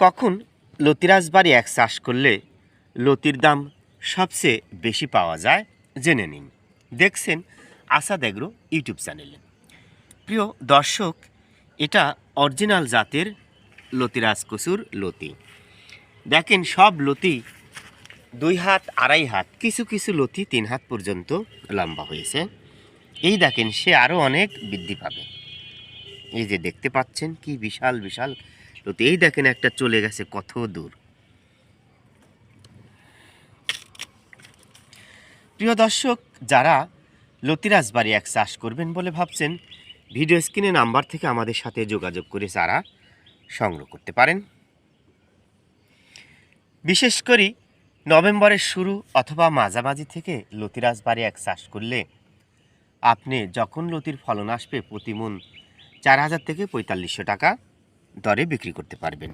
কখন লতিরাজবাড়ি এক চাষ করলে লতির দাম সবচেয়ে বেশি পাওয়া যায় জেনে নিন। দেখছেন আসাদ এগ্রো ইউটিউব চ্যানেলে। প্রিয় দর্শক, এটা অরিজিনাল জাতের লতিরাজ কচুর লতি। দেখেন, সব লতি দুই হাত, আড়াই হাত, কিছু কিছু লতি তিন হাত পর্যন্ত লম্বা হয়েছে। এই দেখেন, সে আরও অনেক বৃদ্ধি পাবে। এই যে দেখতে পাচ্ছেন, কি বিশাল বিশাল লতি এই দেখেন একটা চলে গেছে কত দূর। প্রিয় দর্শক, যারা লতিরাজ বাড়ি এক চাষ করবেন বলে ভাবছেন, ভিডিও স্ক্রিনে নাম্বার থেকে আমাদের সাথে যোগাযোগ করে চারা সংগ্রহ করতে পারেন। বিশেষ করে নভেম্বরের শুরু অথবা মাঝামাঝি থেকে লতিরাজ বাড়ি এক চাষ করলে আপনি যখন লতির ফলন আসবে প্রতি মন চার হাজার থেকে পঁয়তাল্লিশশো টাকা দরে বিক্রি করতে পারবেন।